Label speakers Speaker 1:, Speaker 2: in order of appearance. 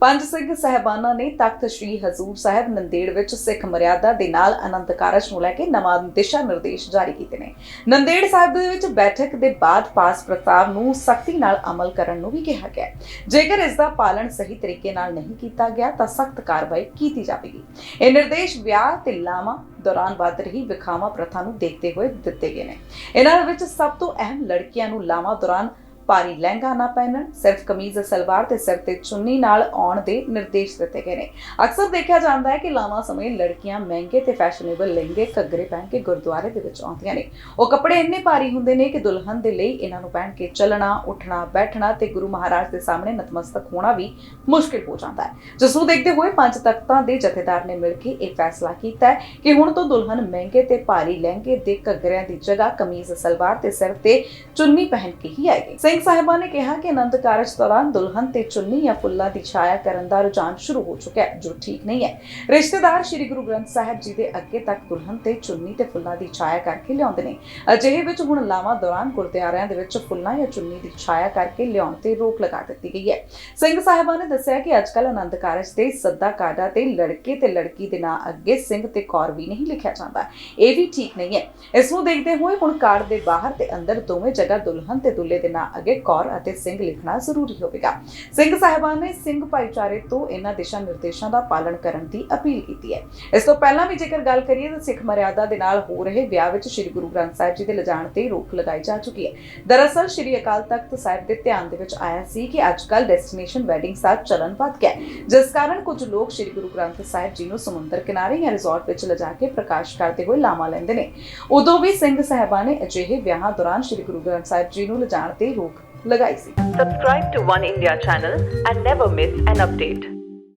Speaker 1: ਪੰਜ ਸਿੰਘ ਸਹਿਬਾਨਾਂ ਨੇ ਤਖਤ ਸ੍ਰੀ ਹਜ਼ੂਰ ਸਾਹਿਬ ਨੰਦੇੜ ਵਿੱਚ ਸਿੱਖ ਮਰਿਆਦਾ ਦੇ ਨਾਲ ਆਨੰਦ ਕਾਰਜ ਨੂੰ ਲੈ ਕੇ ਨਵਾਂ ਦਿਸ਼ਾ ਨਿਰਦੇਸ਼ ਜਾਰੀ ਕੀਤੇ ਨੇ। ਨੰਦੇੜ ਸਾਹਿਬ ਦੇ ਵਿੱਚ ਬੈਠਕ ਦੇ ਬਾਅਦ ਪਾਸ ਪ੍ਰਸਤਾਵ ਨੂੰ ਸਖਤੀ ਨਾਲ ਅਮਲ ਕਰਨ ਨੂੰ ਵੀ ਕਿਹਾ ਗਿਆ ਜੇਕਰ ਇਸ ਦਾ ਪਾਲਣ ਸਹੀ ਤਰੀਕੇ ਨਾਲ ਨਹੀਂ ਕੀਤਾ ਗਿਆ, ਤਾਂ ਸਖਤ ਕਾਰਵਾਈ ਕੀਤੀ ਜਾਵੇਗੀ। ਇਹ ਨਿਰਦੇਸ਼ ਵਿਆਹ ਤੇ ਲਾਵਾਂ ਦੌਰਾਨ ਵੱਧ ਰਹੀ ਵਿਖਾਵਾ ਪ੍ਰਥਾ ਨੂੰ ਦੇਖਦੇ ਹੋਏ ਦਿੱਤੇ ਗਏ ਨੇ। ਇਹਨਾਂ ਵਿੱਚ ਸਭ ਤੋਂ ਅਹਿਮ ਲੜਕੀਆਂ ਨੂੰ ਲਾਵਾਂ ਦੌਰਾਨ ਭਾਰੀ ਲਹਿੰਗਾ ਨਾ ਪਹਿਨਣ, ਸਿਰਫ ਕਮੀਜ਼, ਸਲਵਾਰ ਤੇ ਸਿਰ ਤੇ ਚੁੰਨੀ ਨਾਲ ਆਉਣ ਦੇ ਨਿਰਦੇਸ਼ ਦਿੱਤੇ ਗਏ ਨੇ। ਅਕਸਰ ਦੇਖਿਆ ਜਾਂਦਾ ਹੈ ਕਿ ਲਾਵਾਂ ਸਮੇਂ ਲੜਕੀਆਂ ਮਹਿੰਗੇ ਤੇ ਫੈਸ਼ਨੇਬਲ ਲਹਿੰਗੇ ਘੱਗਰੇ ਪਹਿਨ ਕੇ ਗੁਰਦੁਆਰੇ ਦੇ ਵਿੱਚ ਆਉਂਦੀਆਂ ਨੇ। ਉਹ ਕੱਪੜੇ ਇੰਨੇ ਭਾਰੀ ਹੁੰਦੇ ਨੇ ਕਿ ਦੁਲਹਨ ਦੇ ਲਈ ਇਹਨਾਂ ਨੂੰ ਪਹਿਨ ਕੇ ਚੱਲਣਾ, ਉੱਠਣਾ, ਬੈਠਣਾ ਤੇ ਗੁਰੂ ਮਹਾਰਾਜ ਦੇ ਸਾਹਮਣੇ ਨਤਮਸਤਕ ਹੋਣਾ ਵੀ ਮੁਸ਼ਕਿਲ ਹੋ ਜਾਂਦਾ ਹੈ। ਜਿਸ ਨੂੰ ਦੇਖਦੇ ਹੋਏ ਪੰਜ ਤਖਤਾਂ ਦੇ ਜਥੇਦਾਰ ਨੇ ਮਿਲ ਕੇ ਇਹ ਫੈਸਲਾ ਕੀਤਾ ਕਿ ਹੁਣ ਤੋਂ ਦੁਲਹਨ ਮਹਿੰਗੇ ਤੇ ਭਾਰੀ ਲਹਿੰਗੇ ਦੇ ਘੱਗਰਿਆਂ ਦੀ ਜਗ੍ਹਾ ਕਮੀਜ਼, ਸਲਵਾਰ ਤੇ ਸਿਰ ਤੇ ਚੁੰਨੀ ਪਹਿਨ ਕੇ ਹੀ ਆਏਗੀ। ਸਿੰਘ ਸਾਹਿਬਾਂ ਨੇ ਕਿਹਾ ਕਿ ਆਨੰਦ ਕਾਰਜ ਦੌਰਾਨ ਦੁਲਹਨ ਤੇ ਚੁੰਨੀ ਜਾਂ ਫੁੱਲਾਂ ਦੀ ਛਾਇਆ ਕਰਨ ਦਾ ਰੁਝਾਨ ਸ਼ੁਰੂ ਹੋ ਚੁੱਕਾ ਹੈ, ਜੋ ਠੀਕ ਨਹੀਂ ਹੈ। ਰਿਸ਼ਤੇਦਾਰ ਸ੍ਰੀ ਗੁਰੂ ਗ੍ਰੰਥ ਸਾਹਿਬ ਜੀ ਦੇ ਅੱਗੇ ਤੱਕ ਦੁਲਹਨ ਤੇ ਚੁੰਨੀ ਤੇ ਫੁੱਲਾਂ ਦੀ ਛਾਇਆ ਕਰਕੇ ਲਿਆਉਂਦੇ ਨੇ। ਅਜਿਹੇ ਵਿੱਚ ਹੁਣ ਲਾਵਾਂ ਦੌਰਾਨ ਗੁਰਦੁਆਰਿਆਂ ਦੇ ਵਿੱਚ ਫੁੱਲਾਂ ਜਾਂ ਚੁੰਨੀ ਦੀ ਛਾਇਆ ਕਰਕੇ ਲਿਆਉਣ ਤੇ ਰੋਕ ਲਗਾ ਦਿੱਤੀ ਗਈ ਹੈ। ਸਿੰਘ ਸਾਹਿਬਾਂ ਨੇ ਦੱਸਿਆ ਕਿ ਅੱਜਕੱਲ ਆਨੰਦ ਕਾਰਜ ਤੇ ਸੱਦਾ ਕਾਰਡਾ ਤੇ ਲੜਕੇ ਤੇ ਲੜਕੀ ਦੇ ਨਾਂ ਅੱਗੇ ਸਿੰਘ ਤੇ ਕੌਰ ਵੀ ਨਹੀਂ ਲਿਖਿਆ ਜਾਂਦਾ। ਇਹ ਵੀ ਠੀਕ ਨਹੀਂ ਹੈ। ਇਸ ਨੂੰ ਦੇਖਦੇ ਹੋਏ ਹੁਣ ਕਾਰਡ ਦੇ ਬਾਹਰ ਤੇ ਅੰਦਰ ਦੋਵੇਂ ਜਗ੍ਹਾ ਦੁਲਹਨ ਤੇ ਦੁੱਲੇ ਦੇ ਨਾਂ ਅੱਗੇ ਕੌਰ ਅਤੇ ਸਿੰਘ ਲਿਖਣਾ ਜ਼ਰੂਰੀ ਹੋਵੇਗਾ। ਸਿੰਘ ਸਾਹਿਬਾਨ ਨੇ ਸਿੰਘ ਭਾਈਚਾਰੇ ਤੋਂ ਇਹਨਾਂ ਦਿਸ਼ਾ ਨਿਰਦੇਸ਼ਾਂ ਦਾ ਪਾਲਣ ਕਰਨ ਦੀ ਅਪੀਲ ਕੀਤੀ ਹੈ। ਇਸ ਤੋਂ ਪਹਿਲਾਂ ਵੀ ਜੇਕਰ ਗੱਲ ਕਰੀਏ ਤਾਂ ਸਿੱਖ ਮਰਿਆਦਾ ਦੇ ਨਾਲ ਹੋ ਰਹੇ ਵਿਆਹ ਵਿੱਚ ਸ੍ਰੀ ਗੁਰੂ ਗ੍ਰੰਥ ਸਾਹਿਬ ਜੀ ਦੇ ਲਿਜਾਣ ਤੇ ਰੋਕ ਲਗਾਈ ਜਾ ਚੁੱਕੀ ਹੈ। ਦਰਅਸਲ ਸ੍ਰੀ ਅਕਾਲ ਤਖਤ ਸਾਹਿਬ ਦੇ ਧਿਆਨ ਦੇ ਵਿੱਚ ਆਇਆ ਸੀ ਕਿ ਅੱਜਕੱਲ ਡੈਸਟੀਨੇਸ਼ਨ ਵੈਡਿੰਗ ਸਾਹਿਬ ਚੱਲਣ ਵੱਧ ਗਿਆ ਜਿਸ ਕਾਰਨ ਕੁਝ ਲੋਕ ਸ੍ਰੀ ਗੁਰੂ ਗ੍ਰੰਥ ਸਾਹਿਬ ਜੀ ਨੂੰ ਸਮੁੰਦਰ ਕਿਨਾਰੇ ਜਾਂ ਰਿਜ਼ੋਰਟ ਵਿੱਚ ਲਿਜਾ ਕੇ ਪ੍ਰਕਾਸ਼ ਕਰਦੇ ਹੋਏ ਲਾਮਾ ਲੈਂਦੇ ਨੇ। ਉਦੋਂ ਵੀ ਸਿੰਘ ਸਾਹਿਬਾਨ ਨੇ ਅਜਿਹੇ ਵਿਆਹਾਂ ਦੌਰਾਨ ਸ੍ਰੀ ਗੁਰੂ ਗ੍ਰੰਥ ਸਾਹਿਬ ਜੀ ਨੂੰ ਲਿਜਾਣ ਤੇ ਰੋਕ લગાઈશી
Speaker 2: subscribe to One India channel and never miss an update